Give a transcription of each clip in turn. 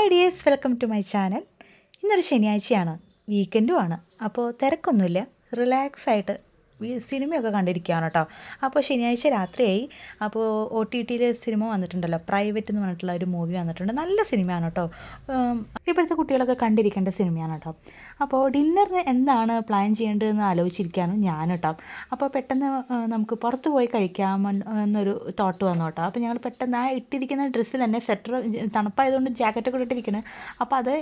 Hi dears welcome to my channel ഇന്നൊരു ശനിയാഴ്ചയാണ്. വീക്കെൻഡും ആണ്. അപ്പോൾ തിരക്കൊന്നുമില്ല. റിലാക്സ് ആയിട്ട് സിനിമയൊക്കെ കണ്ടിരിക്കുകയാണ് കേട്ടോ അപ്പോൾ ശനിയാഴ്ച രാത്രിയായി. അപ്പോൾ ഒ ടി ടിയിലെ സിനിമ വന്നിട്ടുണ്ടല്ലോ. പ്രൈവറ്റ് എന്ന് പറഞ്ഞിട്ടുള്ള ഒരു മൂവി വന്നിട്ടുണ്ട്. നല്ല സിനിമയാണ് കേട്ടോ ഇപ്പോഴത്തെ കുട്ടികളൊക്കെ കണ്ടിരിക്കേണ്ട സിനിമയാണ് കേട്ടോ അപ്പോൾ ഡിന്നറിന് എന്താണ് പ്ലാൻ ചെയ്യേണ്ടതെന്ന് ആലോചിച്ചിരിക്കുകയാണ് ഞാൻ കേട്ടോ അപ്പോൾ പെട്ടെന്ന് നമുക്ക് പുറത്ത് പോയി കഴിക്കാം എന്നൊരു തോട്ട് വന്നു കേട്ടോ അപ്പോൾ ഞങ്ങൾ പെട്ടെന്ന് ആ ഇട്ടിരിക്കുന്ന ഡ്രസ്സിൽ തന്നെ സ്വെറ്റർ തണുപ്പായതുകൊണ്ട് ജാക്കറ്റൊക്കെ ഇട്ടിരിക്കുന്നത് അപ്പോൾ അത്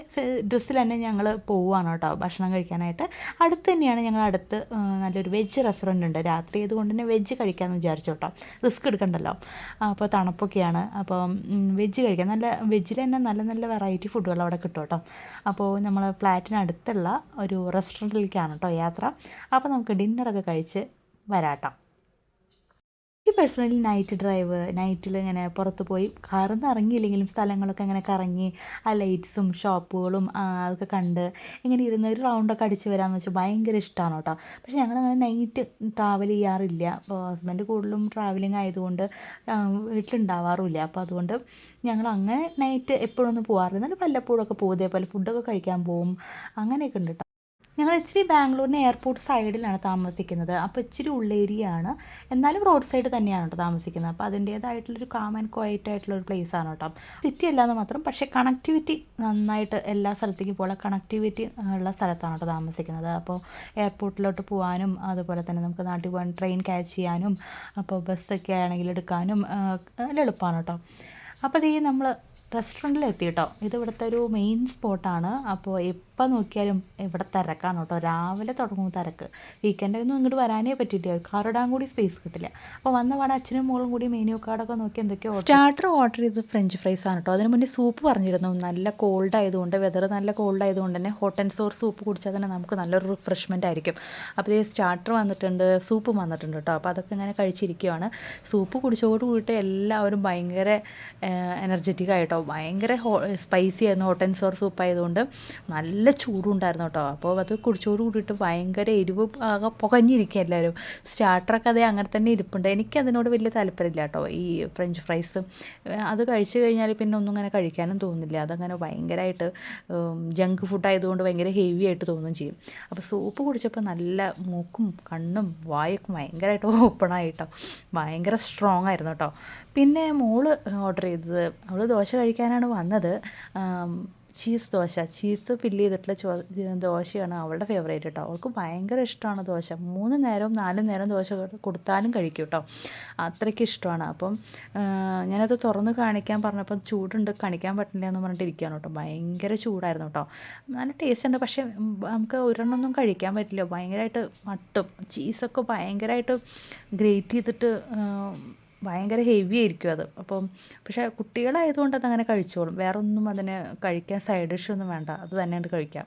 ഡ്രസ്സിൽ തന്നെ ഞങ്ങൾ പോവുകയാണ് കേട്ടോ ഭക്ഷണം കഴിക്കാനായിട്ട്. അടുത്ത് തന്നെയാണ് ഞങ്ങൾ അടുത്ത് നല്ലൊരു വെജ് റെസ്റ്റോറന്റ് ഉണ്ട്. രാത്രി ആയതുകൊണ്ട് തന്നെ വെജ് കഴിക്കാമെന്ന് വിചാരിച്ചു കേട്ടോ. റിസ്ക് എടുക്കണ്ടല്ലോ. അപ്പോൾ തണുപ്പൊക്കെയാണ്. അപ്പോൾ വെജ് കഴിക്കാം. നല്ല വെജിൽ തന്നെ നല്ല നല്ല വെറൈറ്റി ഫുഡുകൾ അവിടെ കിട്ടും കേട്ടോ. അപ്പോൾ നമ്മൾ ഫ്ലാറ്റിനടുത്തുള്ള ഒരു റെസ്റ്റോറന്റിലേക്കാണ് കേട്ടോ യാത്ര. അപ്പോൾ നമുക്ക് ഡിന്നറൊക്കെ കഴിച്ച് വരാം പേഴ്സണലി നൈറ്റ് ഡ്രൈവ് നൈറ്റിൽ ഇങ്ങനെ പുറത്ത് പോയി കാറിൽ ഇറങ്ങിയില്ലെങ്കിലും സ്ഥലങ്ങളൊക്കെ അങ്ങനെ കറങ്ങി ആ ലൈറ്റ്സും ഷോപ്പുകളും അതൊക്കെ കണ്ട് ഇങ്ങനെ ഇരുന്ന് ഒരു റൗണ്ടൊക്കെ അടിച്ച് വരാമെന്ന് വെച്ചാൽ ഭയങ്കര ഇഷ്ടമാണ് കേട്ടോ. പക്ഷേ ഞങ്ങളങ്ങനെ നൈറ്റ് ട്രാവൽ ചെയ്യാറില്ല. അപ്പോൾ ഹസ്ബൻഡ് കൂടുതലും ട്രാവലിംഗ് ആയതുകൊണ്ട് വീട്ടിലുണ്ടാവാറുമില്ല അപ്പോൾ അതുകൊണ്ട് ഞങ്ങൾ അങ്ങനെ നൈറ്റ് എപ്പോഴൊന്നും പോകാറില്ല എന്നാലും വല്ലപ്പോഴൊക്കെ പോകും. ഇതേപോലെ ഫുഡൊക്കെ കഴിക്കാൻ പോകും അങ്ങനെയൊക്കെ ഉണ്ട് കേട്ടോ. ഞങ്ങൾ ഇച്ചിരി ബാംഗ്ലൂരിന് എയർപോർട്ട് സൈഡിലാണ് താമസിക്കുന്നത്. അപ്പോൾ ഇച്ചിരി ഉള്ളേരിയാണ് എന്നാലും റോഡ് സൈഡ് തന്നെയാണ് കേട്ടോ താമസിക്കുന്നത്. അപ്പോൾ അതിന്റേതായിട്ടുള്ളൊരു കാം ആൻഡ് ക്വയറ്റ് ആയിട്ടുള്ള ഒരു പ്ലേസ് ആണ് കേട്ടോ. സിറ്റി അല്ലാന്ന് മാത്രം പക്ഷേ കണക്ടിവിറ്റി നന്നായിട്ട് എല്ലാ സ്ഥലത്തേക്കും പോലെ കണക്ടിവിറ്റി ഉള്ള സ്ഥലത്താണ് കേട്ടോ താമസിക്കുന്നത്. അപ്പോൾ എയർപോർട്ടിലോട്ട് പോകാനും അതുപോലെ തന്നെ നമുക്ക് നാട്ടിൽ പോകാൻ ട്രെയിൻ ക്യാച്ച് ചെയ്യാനും അപ്പോൾ ബസ്സൊക്കെ ആണെങ്കിൽ എടുക്കാനും എളുപ്പമാണ് കേട്ടോ. അപ്പോൾ ഇത് നമ്മൾ റെസ്റ്റോറന്റിൽ എത്തി കേട്ടോ ഇത് ഇവിടുത്തെ ഒരു മെയിൻ സ്പോട്ടാണ് അപ്പോൾ എപ്പോൾ നോക്കിയാലും ഇവിടെ തിരക്കാണ് കേട്ടോ രാവിലെ തുടങ്ങും തിരക്ക്. വീക്കെൻഡൊന്നും ഇങ്ങോട്ട് വരാനേ പറ്റിയിട്ടില്ല. കാറിടാൻ കൂടി സ്പേസ് കിട്ടില്ല. അപ്പോൾ വന്ന പാടെ അച്ഛനും മോളും കൂടി മെനു കാർഡൊക്കെ നോക്കി എന്തൊക്കെയോ സ്റ്റാർട്ടർ ഓർഡർ ചെയ്ത് ഫ്രഞ്ച് ഫ്രൈസ് ആണ് കേട്ടോ അതിന് മുന്നേ സൂപ്പ് പറഞ്ഞിരുന്നു. നല്ല കോൾഡ് ആയതുകൊണ്ട് വെതർ നല്ല കോൾഡ് ആയതുകൊണ്ട് തന്നെ ഹോട്ട് ആൻഡ് സോർ സൂപ്പ് കുടിച്ചാൽ തന്നെ നമുക്ക് നല്ലൊരു റിഫ്രഷ്മെന്റ് ആയിരിക്കും. അപ്പോൾ ഈ സ്റ്റാർട്ടർ വന്നിട്ടുണ്ട് സൂപ്പ് വന്നിട്ടുണ്ട് കേട്ടോ. അപ്പോൾ അതൊക്കെ ഇങ്ങനെ കഴിച്ചിരിക്കുകയാണ് സൂപ്പ് കുടിച്ചോട് കൂടിയിട്ട് എല്ലാവരും ഭയങ്കര എനർജറ്റിക് ആയിട്ടോ? ഭയങ്കര ഹോ സ്പൈസി ആയിരുന്നു. ഹോട്ട് ആൻഡ് സോർ സൂപ്പ് ആയതുകൊണ്ട് നല്ല ചൂടുണ്ടായിരുന്നു കേട്ടോ. അപ്പോൾ അത് കുടിച്ചോട് കൂടിയിട്ട് ഭയങ്കര എരിവ് ആകെ പുകഞ്ഞിരിക്കുക എല്ലാവരും. സ്റ്റാർട്ടറൊക്കെ അതേ അങ്ങനെ തന്നെ ഇരിപ്പുണ്ട്. എനിക്ക് അതിനോട് വലിയ താല്പര്യമില്ല കേട്ടോ. ഈ ഫ്രഞ്ച് ഫ്രൈസ് അത് കഴിച്ചു കഴിഞ്ഞാൽ പിന്നെ ഒന്നും അങ്ങനെ കഴിക്കാനും തോന്നുന്നില്ല അതങ്ങനെ ഭയങ്കരമായിട്ട് ജങ്ക് ഫുഡ് ആയതുകൊണ്ട് ഭയങ്കര ഹെവി ആയിട്ട് തോന്നുകയും ചെയ്യും. അപ്പോൾ സൂപ്പ് കുടിച്ചപ്പോൾ നല്ല മൂക്കും കണ്ണും വായൊക്കെ ഭയങ്കരമായിട്ട് ഓപ്പൺ ആയിട്ടോ ഭയങ്കര സ്ട്രോങ് ആയിരുന്നു കേട്ടോ. പിന്നെ മോൾ ഓർഡർ ചെയ്തത്. അവൾ ദോശ കഴിക്കാനാണ് വന്നത്. ചീസ് ദോശ. ചീസ് ഫില്ല് ചെയ്തിട്ടുള്ള ദോശയാണ് അവളുടെ ഫേവറേറ്റ് കേട്ടോ അവൾക്ക് ഭയങ്കര ഇഷ്ടമാണ് ദോശ. മൂന്ന് നേരവും നാല് നേരം ദോശ കൊടുത്താലും കഴിക്കും കേട്ടോ അത്രയ്ക്ക് ഇഷ്ടമാണ്. അപ്പം ഞാനത് തുറന്ന് കാണിക്കാൻ പറഞ്ഞപ്പോൾ ചൂടുണ്ട് കാണിക്കാൻ പറ്റില്ല എന്ന് പറഞ്ഞിട്ട് ഇരിക്കുകയാണ് കേട്ടോ ഭയങ്കര ചൂടായിരുന്നു കേട്ടോ നല്ല ടേസ്റ്റ് ഉണ്ട്. പക്ഷേ നമുക്ക് ഒരെണ്ണമൊന്നും കഴിക്കാൻ പറ്റില്ല. ഭയങ്കരമായിട്ട് മട്ടും. ചീസൊക്കെ ഭയങ്കരമായിട്ട് ഗ്രേറ്റ് ചെയ്തിട്ട് ഭയങ്കര ഹെവി ആയിരിക്കും അത്. അപ്പം പക്ഷേ കുട്ടികളായതുകൊണ്ട് അതങ്ങനെ കഴിച്ചോളും. വേറെ ഒന്നും അതിന് കഴിക്കാൻ സൈഡ് ഡിഷ് ഒന്നും വേണ്ട. അത് തന്നെ ഉണ്ട് കഴിക്കാം.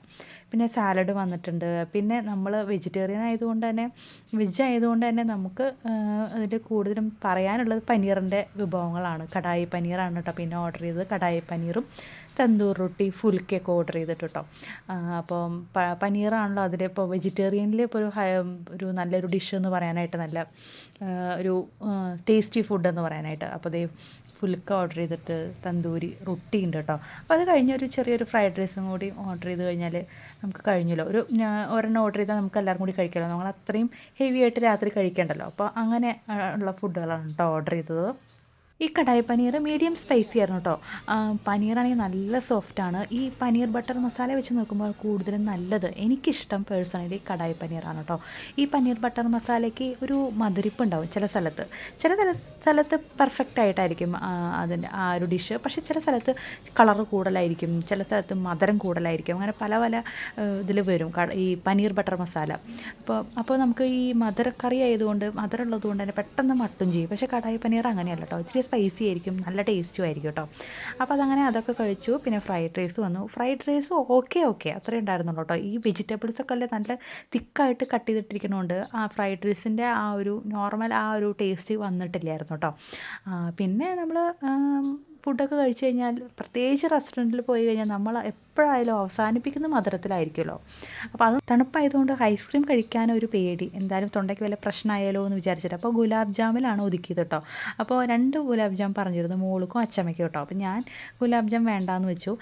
പിന്നെ സാലഡ് വന്നിട്ടുണ്ട്. പിന്നെ നമ്മൾ വെജിറ്റേറിയൻ ആയതുകൊണ്ട് തന്നെ വെജ് ആയതുകൊണ്ട് തന്നെ നമുക്ക് അതിൽ കൂടുതലും പറയാനുള്ളത് പനീറിന്റെ വിഭവങ്ങളാണ്. കടായി പനീറാണ് കേട്ടോ. പിന്നെ ഓർഡർ ചെയ്തത് കടായി പനീറും തന്തൂർ റൊട്ടി ഫുൽക്കൊക്കെ ഓർഡർ ചെയ്തിട്ട് കേട്ടോ അപ്പോൾ പനീറാണല്ലോ അതിൽ ഇപ്പോൾ വെജിറ്റേറിയനിൽ ഇപ്പോൾ ഒരു ഒരു നല്ലൊരു ഡിഷ് എന്ന് പറയാനായിട്ട് നല്ല ഒരു ടേസ്റ്റി ഫുഡ് എന്ന് പറയാനായിട്ട്. അപ്പോൾ ദേ ഫുൽക്ക ഓർഡർ ചെയ്തിട്ട് തന്തൂരി റൊട്ടി ഉണ്ട് കേട്ടോ അപ്പോൾ അത് കഴിഞ്ഞ ഒരു ചെറിയൊരു ഫ്രൈഡ് റൈസും കൂടി ഓർഡർ ചെയ്ത് കഴിഞ്ഞാൽ നമുക്ക് കഴിഞ്ഞല്ലോ. ഒരു ഒരെണ്ണം ഓർഡർ ചെയ്താൽ നമുക്ക് എല്ലാവർക്കും കൂടി കഴിക്കാമല്ലോ നമ്മൾ അത്രയും ഹെവി ആയിട്ട് രാത്രി കഴിക്കേണ്ടല്ലോ. അപ്പോൾ അങ്ങനെ ഉള്ള ഫുഡുകളാണ് കേട്ടോ ഓർഡർ ചെയ്തത്. ഈ കടായി പനീർ മീഡിയം സ്പൈസി ആയിരുന്നു കേട്ടോ പനീറാണെങ്കിൽ നല്ല സോഫ്റ്റാണ് ഈ പനീർ ബട്ടർ മസാല വെച്ച് നോക്കുമ്പോൾ കൂടുതലും നല്ലത് എനിക്കിഷ്ടം പേഴ്സണലി കടായി പനീറാണ് കേട്ടോ ഈ പനീർ ബട്ടർ മസാലയ്ക്ക് ഒരു മധുരിപ്പ് ഉണ്ടാവും ചില സ്ഥലത്ത്. ചില സ്ഥല സ്ഥലത്ത് പെർഫെക്റ്റ് ആയിട്ടായിരിക്കും അതിന്റെ ആ ഒരു ഡിഷ് പക്ഷേ ചില സ്ഥലത്ത് കളർ കൂടുതലായിരിക്കും ചില സ്ഥലത്ത് മധുരം കൂടുതലായിരിക്കും. അങ്ങനെ പല പല ഇതിൽ വരും ഈ പനീർ ബട്ടർ മസാല അപ്പോൾ അപ്പോൾ നമുക്ക് ഈ മധുരക്കറി ആയതുകൊണ്ട് മധുരമുള്ളതുകൊണ്ട് തന്നെ പെട്ടെന്ന് മട്ടും ചെയ്യും. പക്ഷേ കടായി പനീർ അങ്ങനെയല്ല കേട്ടോ ഇച്ചിരി സ്പൈസി ആയിരിക്കും നല്ല ടേസ്റ്റും ആയിരിക്കും കേട്ടോ അപ്പോൾ അതങ്ങനെ അതൊക്കെ കഴിച്ചു പിന്നെ ഫ്രൈഡ് റൈസ് വന്നു. ഫ്രൈഡ് റൈസ് ഓക്കെ ഓക്കെ അത്രേ ഉണ്ടായിരുന്നുള്ളൂ കേട്ടോ ഈ വെജിറ്റബിൾസ് ഒക്കെ അല്ലേ നല്ല തിക്കായിട്ട് കട്ട് ചെയ്തിട്ടിരിക്കണോണ്ട് ആ ഫ്രൈഡ് റൈസിന്റെ ആ ഒരു നോർമൽ ആ ഒരു ടേസ്റ്റ് വന്നിട്ടില്ലായിരുന്നു കേട്ടോ പിന്നെ നമ്മൾ ഫുഡൊക്കെ കഴിച്ചു കഴിഞ്ഞാൽ പ്രത്യേകിച്ച് റെസ്റ്റോറന്റിൽ പോയി കഴിഞ്ഞാൽ നമ്മൾ എപ്പോഴായാലും അവസാനിപ്പിക്കുന്ന മധുരത്തിലായിരിക്കുമല്ലോ. അപ്പോൾ അത് തണുപ്പായതുകൊണ്ട് ഐസ്ക്രീം കഴിക്കാൻ ഒരു പേടി. എന്തായാലും തൊണ്ടയ്ക്ക് വല്ല പ്രശ്നമായാലോ എന്ന് വിചാരിച്ചിട്ട്. അപ്പോൾ ഗുലാബ് ജാമിലാണ് ഒതുക്കിയത് കേട്ടോ. അപ്പോൾ രണ്ട് ഗുലാബ് ജാം പറഞ്ഞിരുന്നു മോൾക്കും അച്ചമ്മയ്ക്കും കേട്ടോ. അപ്പോൾ ഞാൻ ഗുലാബ് ജാം വേണ്ടാന്ന് വെച്ചു.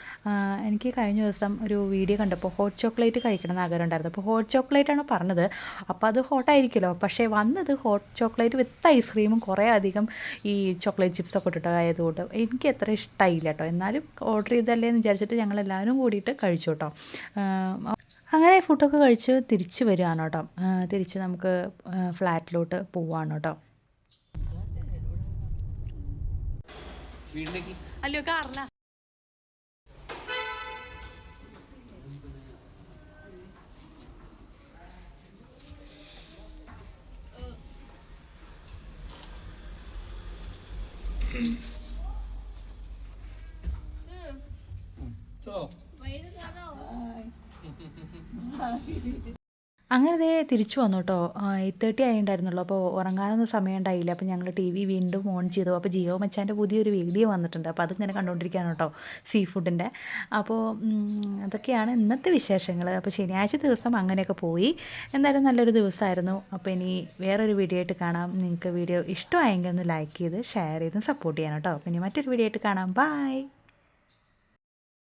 എനിക്ക് കഴിഞ്ഞ ദിവസം ഒരു വീഡിയോ കണ്ടപ്പോൾ ഹോട്ട് ചോക്ലേറ്റ് കഴിക്കണം എന്ന് ആഗ്രഹം ഉണ്ടായിരുന്നു. അപ്പോൾ ഹോട്ട് ചോക്ലേറ്റ് ആണ് പറഞ്ഞത്. അപ്പോൾ അത് ഹോട്ടായിരിക്കുമല്ലോ പക്ഷേ വന്നത് ഹോട്ട് ചോക്ലേറ്റ് വിത്ത് ഐസ്ക്രീമും കുറേ അധികം ഈ ചോക്ലേറ്റ് ചിപ്സൊക്കെ ഒക്കെ ഇട്ടിട്ട് എനിക്ക് അത്ര ഇഷ്ടമായില്ല കേട്ടോ എന്നാലും ഓർഡർ ചെയ്തല്ലേ എന്ന് വിചാരിച്ചിട്ട് ഞങ്ങൾ എല്ലാവരും കൂടിയിട്ട് കഴിച്ചു കേട്ടോ അങ്ങനെ ഫുഡൊക്കെ കഴിച്ച് തിരിച്ച് വരികയാണ് കേട്ടോ തിരിച്ച് നമുക്ക് ഫ്ലാറ്റിലോട്ട് പോവാണ് കേട്ടോ അല്ലയോ കാറില. ചോ അങ്ങനെ ദേ തിരിച്ചു വന്നു കേട്ടോ. എയ്റ്റ് തേർട്ടി ആയിട്ടുണ്ടായിരുന്നുള്ളൂ. അപ്പോൾ ഉറങ്ങാനൊന്നും സമയം ഉണ്ടായില്ല അപ്പോൾ ഞങ്ങൾ ടി വി വീണ്ടും ഓൺ ചെയ്തു. അപ്പോൾ ജിയോ മച്ചാന്റെ പുതിയൊരു വീഡിയോ വന്നിട്ടുണ്ട്. അപ്പോൾ അതിങ്ങനെ കണ്ടുകൊണ്ടിരിക്കുകയാണ് കേട്ടോ സീ ഫുഡിന്റെ അപ്പോൾ അതൊക്കെയാണ് ഇന്നത്തെ വിശേഷങ്ങൾ അപ്പോൾ ശനിയാഴ്ച ദിവസം അങ്ങനെയൊക്കെ പോയി. എന്തായാലും നല്ലൊരു ദിവസമായിരുന്നു അപ്പോൾ ഇനി വേറൊരു വീഡിയോ ആയിട്ട് കാണാം. നിങ്ങൾക്ക് വീഡിയോ ഇഷ്ടമായെങ്കിൽ ഒന്ന് ലൈക്ക് ചെയ്ത് ഷെയർ ചെയ്തും സപ്പോർട്ട് ചെയ്യണം കേട്ടോ. അപ്പോൾ ഇനി മറ്റൊരു വീഡിയോ ആയിട്ട് കാണാം. ബായ്